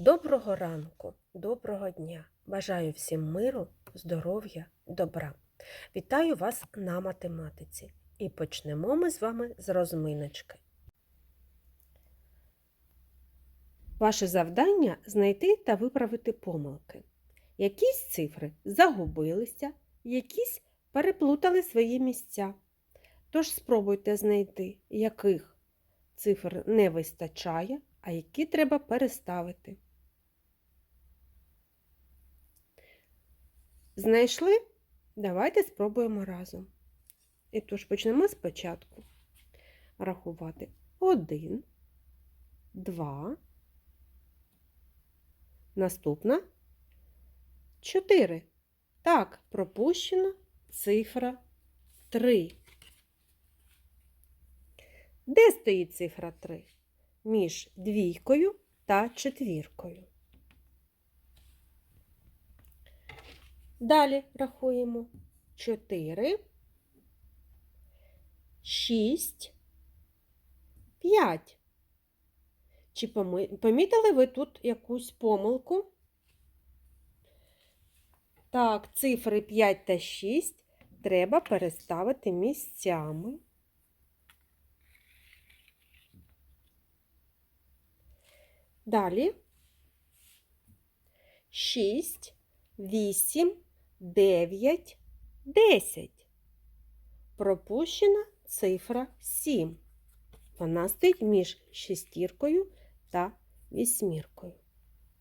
Доброго ранку, доброго дня! Бажаю всім миру, здоров'я, добра. Вітаю вас на математиці. І почнемо ми з вами з розминочки. Ваше завдання знайти та виправити помилки. Якісь цифри загубилися, якісь переплутали свої місця. Тож спробуйте знайти, яких цифр не вистачає, а які треба переставити. Знайшли? Давайте спробуємо разом. І тож почнемо спочатку рахувати 1, 2, наступна 4. Так, пропущена цифра 3. Де стоїть цифра 3? Між двійкою та четвіркою. Далі рахуємо 4, 6, 5. Чи помітили ви тут якусь помилку? Так, цифри 5 та 6 треба переставити місцями. Далі 6, 8, 9, 10. Пропущена цифра 7. Вона стоїть між шестіркою та вісьміркою.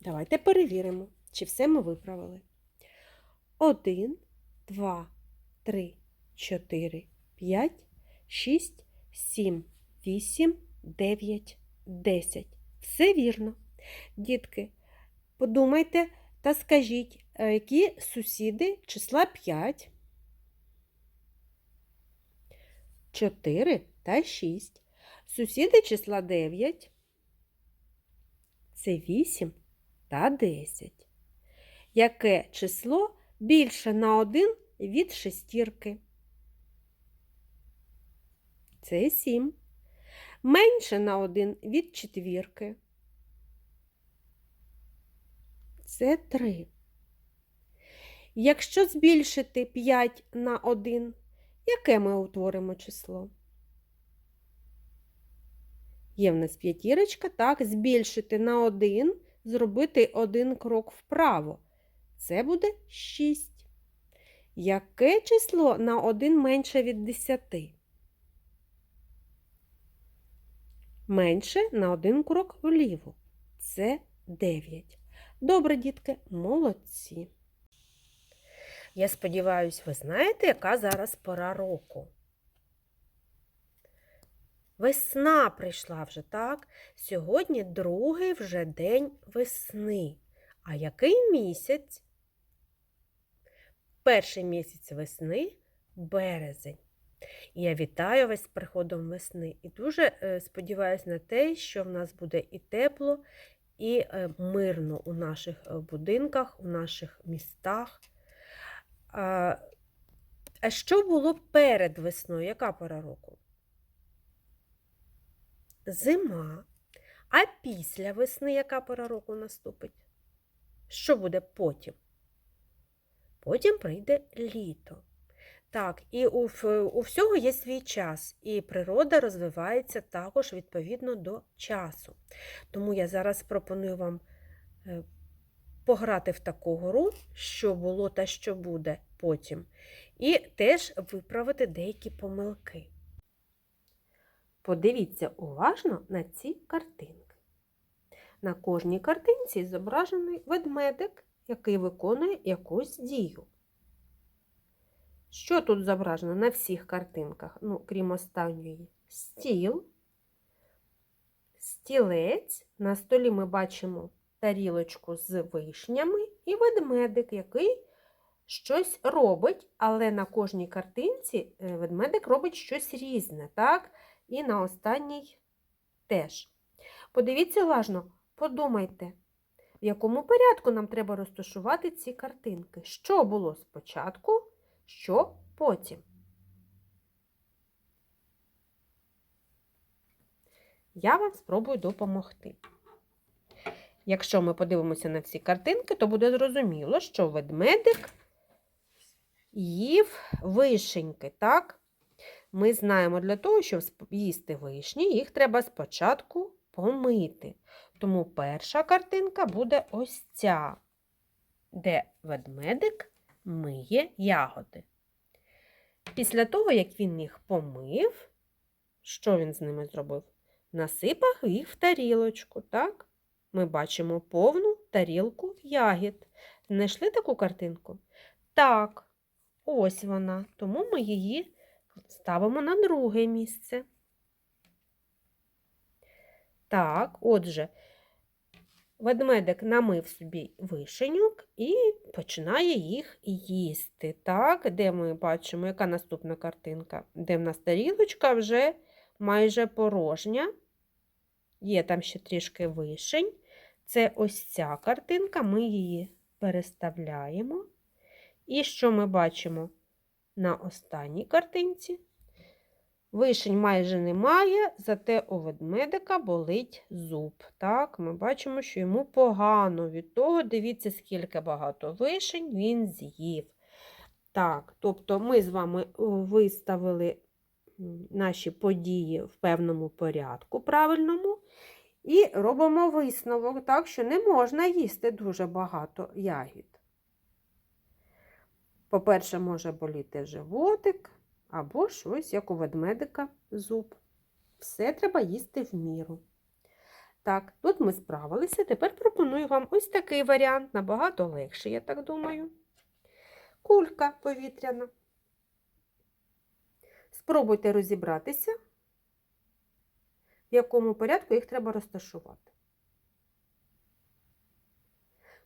Давайте перевіримо, чи все ми виправили. 1, 2, 3, 4, 5, 6, 7, 8, 9, 10. Все вірно. Дітки, подумайте та скажіть, е, які сусіди числа 5, 4 та 6. Сусіди числа 9 це 8 та 10. Яке число більше на 1 від шестірки? Це 7. Менше на 1 від четвірки. Це 3. Якщо збільшити 5 на 1, яке ми утворимо число? Є в нас п'ятірочка, так, збільшити на 1, зробити один крок вправо. Це буде 6. Яке число на 1 менше від 10? Менше на один крок вліво. Це 9. Добре, дітки, молодці. Я сподіваюся, ви знаєте, яка зараз пора року. Весна прийшла вже, так? Сьогодні другий вже день весни. А який місяць? Перший місяць весни березень. І я вітаю вас з приходом весни і дуже е, сподіваюся на те, що в нас буде і тепло, і е, мирно у наших е, будинках, у наших містах. А а що було перед весною? Яка пора року? Зима. А після весни яка пора року наступить? Що буде потім? Потім прийде літо. Так, і у, у всього є свій час, і природа розвивається також відповідно до часу. Тому я зараз пропоную вам е, пограти в таку гру, що було та що буде потім, і теж виправити деякі помилки. Подивіться уважно на ці картинки. На кожній картинці зображений ведмедик, який виконує якусь дію. Що тут зображено на всіх картинках, ну, крім останньої? Стіл, стілець. На столі ми бачимо тарілочку з вишнями і ведмедик, який щось робить, але на кожній картинці е, ведмедик робить щось різне, так? І на останній теж. Подивіться уважно, подумайте, в якому порядку нам треба розташувати ці картинки. Що було спочатку, що потім. Я вам спробую допомогти. Якщо ми подивимося на всі картинки, то буде зрозуміло, що ведмедик їв вишеньки, так? Ми знаємо, для того, щоб їсти вишні, їх треба спочатку помити. Тому перша картинка буде ось ця, де ведмедик миє ягоди. Після того, як він їх помив, що він з ними зробив? Насипав їх в тарілочку, так? Ми бачимо повну тарілку ягід. Знайшли таку картинку? Так, ось вона. Тому ми її ставимо на друге місце. Так, отже, ведмедик намив собі вишеньок і починає їх їсти. Так, де ми бачимо, яка наступна картинка? Де в нас тарілочка вже майже порожня. Є там ще трішки вишень. Це ось ця картинка, ми її переставляємо. І що ми бачимо на останній картинці? Вишень майже немає, зате у ведмедика болить зуб. Так, ми бачимо, що йому погано від того, дивіться, скільки багато вишень він з'їв. Так, тобто ми з вами е, виставили наші події в певному порядку правильному. І робимо висновок, так, що не можна їсти дуже багато ягід. По-перше, може боліти животик або щось, як у ведмедика, зуб. Все треба їсти в міру. Так, тут ми справилися. Тепер пропоную вам ось такий варіант, набагато легший, я так думаю. Кулька повітряна. Спробуйте розібратися, в якому порядку їх треба розташувати.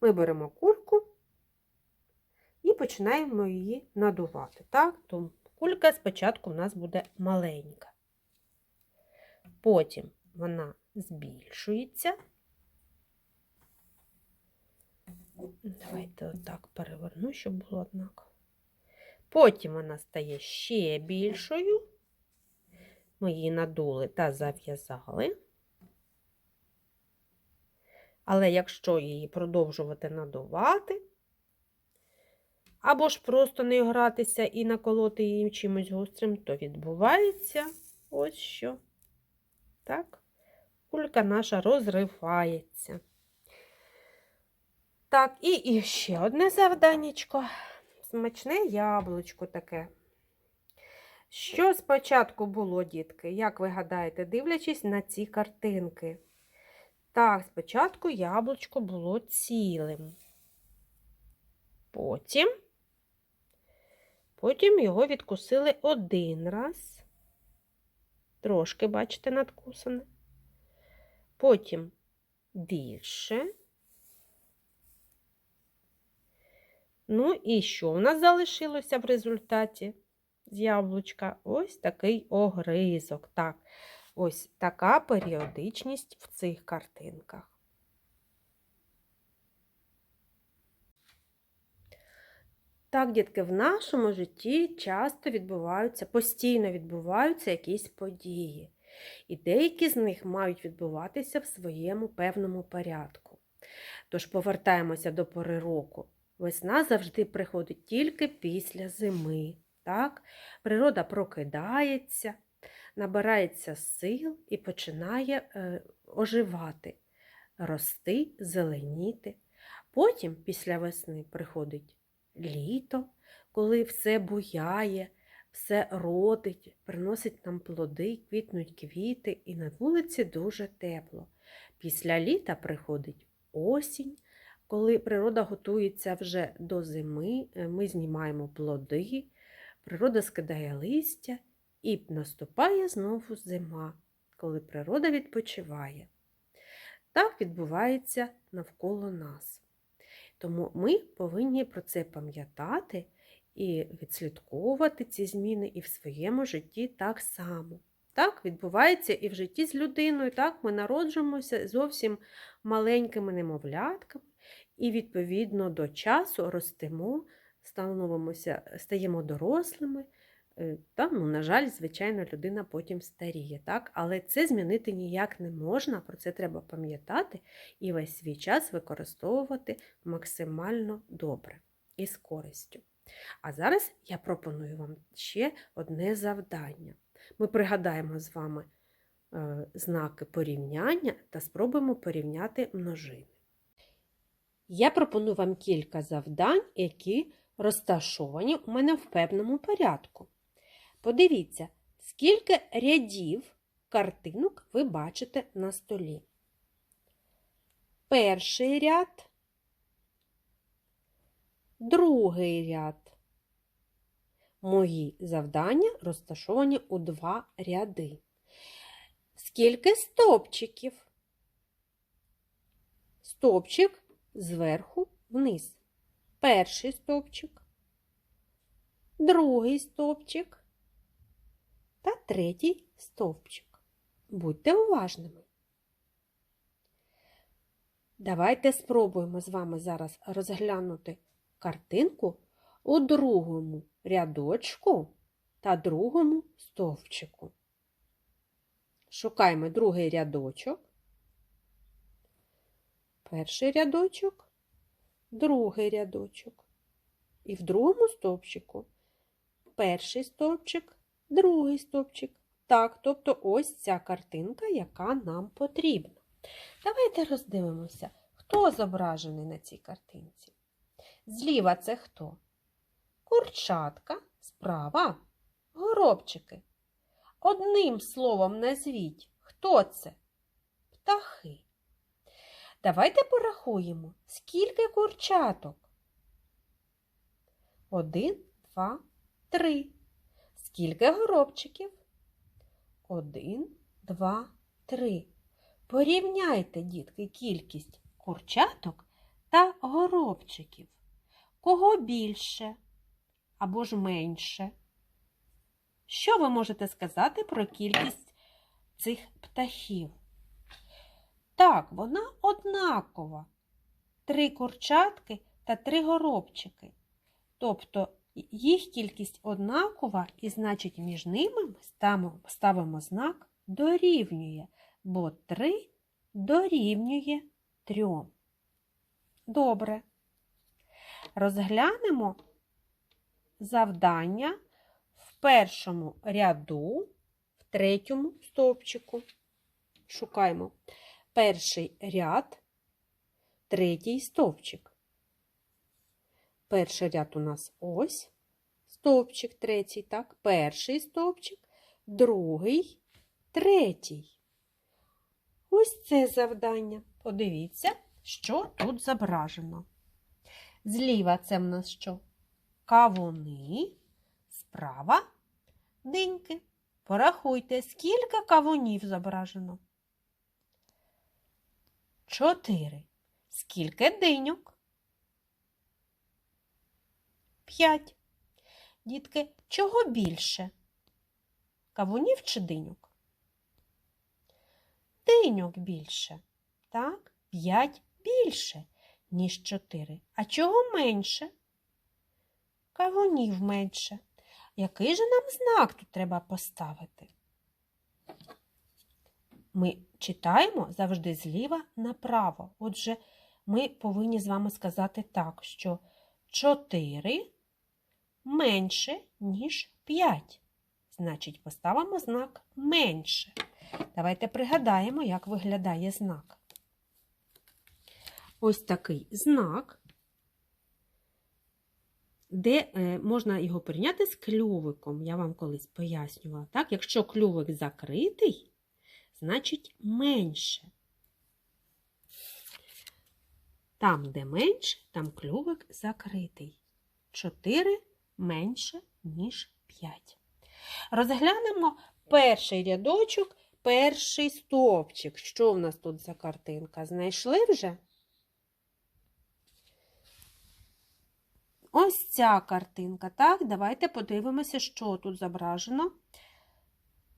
Ми беремо кульку і починаємо її надувати. Так? Тому кулька спочатку в нас буде маленька. Потім вона збільшується. Давайте отак переверну, щоб було однаково. Потім вона стає ще більшою. Ми її надули та зав'язали. Але якщо її продовжувати надувати, або ж просто не гратися і наколоти її чимось гострим, то відбувається ось що. Так, кулька наша розривається. Так, і, і ще одне завданнячко. Смачне яблучко таке. Що спочатку було, дітки? Як ви гадаєте, дивлячись на ці картинки? Так, спочатку яблучко було цілим. Потім, потім його відкусили один раз. Трошки, бачите, надкусане. Потім більше. Ну і що в нас залишилося в результаті з яблучка? Ось такий огризок. Так, ось така періодичність в цих картинках. Так, дітки, в нашому житті часто відбуваються, постійно відбуваються якісь події. І деякі з них мають відбуватися в своєму певному порядку. Тож повертаємося до пори року. Весна завжди приходить тільки після зими. Так? Природа прокидається, набирається сил і починає е, оживати, рости, зеленіти. Потім, після весни, приходить літо, коли все буяє, все родить, приносить нам плоди, квітнуть квіти, і на вулиці дуже тепло. Після літа приходить осінь. Коли природа готується вже до зими, е, ми знімаємо плоди, природа скидає листя і наступає знову зима, коли природа відпочиває. Так відбувається навколо нас. Тому ми повинні про це пам'ятати і відслідковувати ці зміни і в своєму житті так само. Так відбувається і в житті з людиною. Так, Ми народжуємося зовсім маленькими немовлятками, і відповідно до часу ростемо, становимося, стаємо дорослими, та, ну, на жаль, звичайно, людина потім старіє. Так? Але це змінити ніяк не можна, про це треба пам'ятати і весь свій час використовувати максимально добре і з користю. А зараз я пропоную вам ще одне завдання. Ми пригадаємо з вами е, знаки порівняння та спробуємо порівняти множини. Я пропоную вам кілька завдань, які розташовані у мене в певному порядку. Подивіться, скільки рядів картинок ви бачите на столі. Перший ряд, другий ряд. Мої завдання розташовані у два ряди. Скільки стовпчиків? Стовпчик зверху вниз. Перший стовпчик, другий стовпчик та третій стовпчик. Будьте уважними. Давайте спробуємо з вами зараз розглянути картинку у другому рядочку та другому стовпчику. Шукаємо другий рядочок, перший рядочок, другий рядочок. І в другому стовпчику перший стовпчик, другий стовпчик. Так, тобто ось ця картинка, яка нам потрібна. Давайте роздивимося, хто зображений на цій картинці. Зліва це хто? Курчатка, справа горобчики. Одним словом назвіть, хто це? Птахи. Давайте порахуємо, скільки курчаток. Один, два, три. Скільки горобчиків? Один, два, три. Порівняйте, дітки, кількість курчаток та горобчиків. Кого більше або ж менше? Що ви можете сказати про кількість цих птахів? Так, вона однакова. Три курчатки та три горобчики. Тобто їх кількість однакова, і значить між ними ми ставимо, знак дорівнює, бо 3 дорівнює 3. Добре. Розглянемо завдання в першому ряду, в третьому стовпчику. Шукаємо перший ряд, третій стовпчик. Перший ряд у нас ось, стовпчик третій, так, перший стовпчик, другий, третій. Ось це завдання. Подивіться, що тут зображено. Зліва це в нас що? Кавуни, справа диньки. Порахуйте, скільки кавунів зображено. Чотири. Скільки диньок? П'ять. Дітки, чого більше? Кавунів чи диньок? Диньок більше. Так, п'ять більше, ніж чотири. А чого менше? Кавунів менше. Який же нам знак тут треба поставити? Ми читаємо завжди зліва направо. Отже, ми повинні з вами сказати так, що 4 менше, ніж 5. Значить, поставимо знак менше. Давайте пригадаємо, як виглядає знак. Ось такий знак, де е, можна його порівняти з клювиком. Я вам колись пояснювала. Так? Якщо клювик закритий, значить менше. Там, де менше, там клювик закритий. 4 менше, ніж 5. Розглянемо перший рядочок, перший стовпчик. Що в нас тут за картинка? Знайшли вже? Ось ця картинка. Так, давайте подивимося, що тут зображено.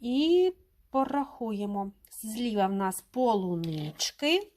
І порахуємо. Зліва в нас полунички.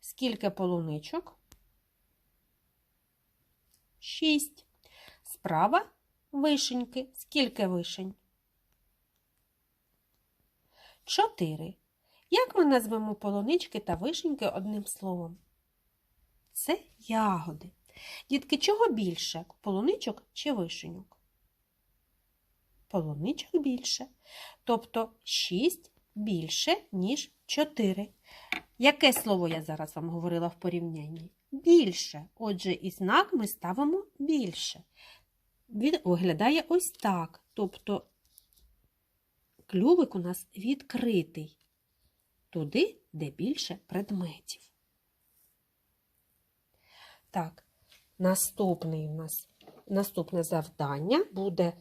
Скільки полуничок? Шість. Справа вишеньки. Скільки вишень? Чотири. Як ми назвемо полунички та вишеньки одним словом? Це ягоди. Дітки, чого більше? Полуничок чи вишеньок? Полуничок більше. Тобто 6 більше, ніж 4. Яке слово я зараз вам говорила в порівнянні? Більше. Отже, і знак ми ставимо більше. Він виглядає ось так. Тобто клювик у нас відкритий. Туди, де більше предметів. Так, наступний у нас наступне завдання буде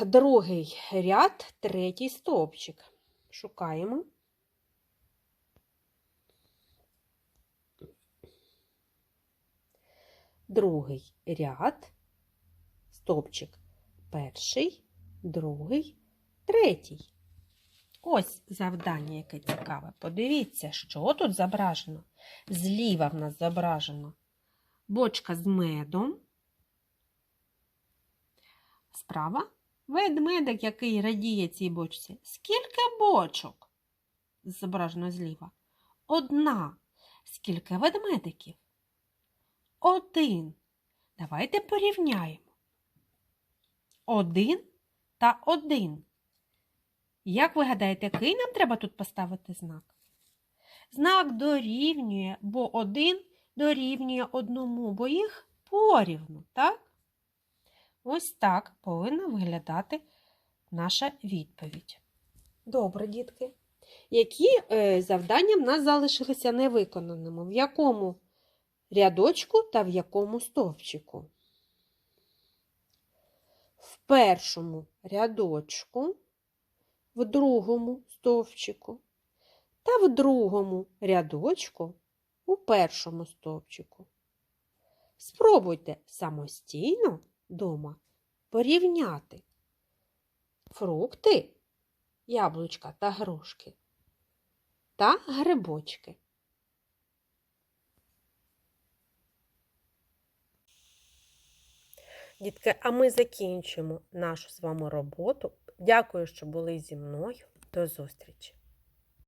другий ряд, третій стовпчик. Шукаємо. Другий ряд, стовпчик перший, другий, третій. Ось завдання, яке цікаве. Подивіться, що тут зображено. Зліва в нас зображено бочка з медом. Справа ведмедик, який радіє цій бочці. Скільки бочок? Зображено зліва. Одна. Скільки ведмедиків? Один. Давайте порівняємо. Один та один. Як ви гадаєте, який нам треба тут поставити знак? Знак дорівнює, бо один дорівнює одному, бо їх порівну, так? Ось так повинна виглядати наша відповідь. Добре, дітки. Які е, завдання в нас залишилися невиконаними? В якому рядочку та в якому стовпчику? В першому рядочку, в другому стовпчику та в другому рядочку у першому стовпчику. Спробуйте самостійно дома порівняти фрукти, яблучка та грушки та грибочки. Дітки, а ми закінчимо нашу з вами роботу. Дякую, що були зі мною. До зустрічі!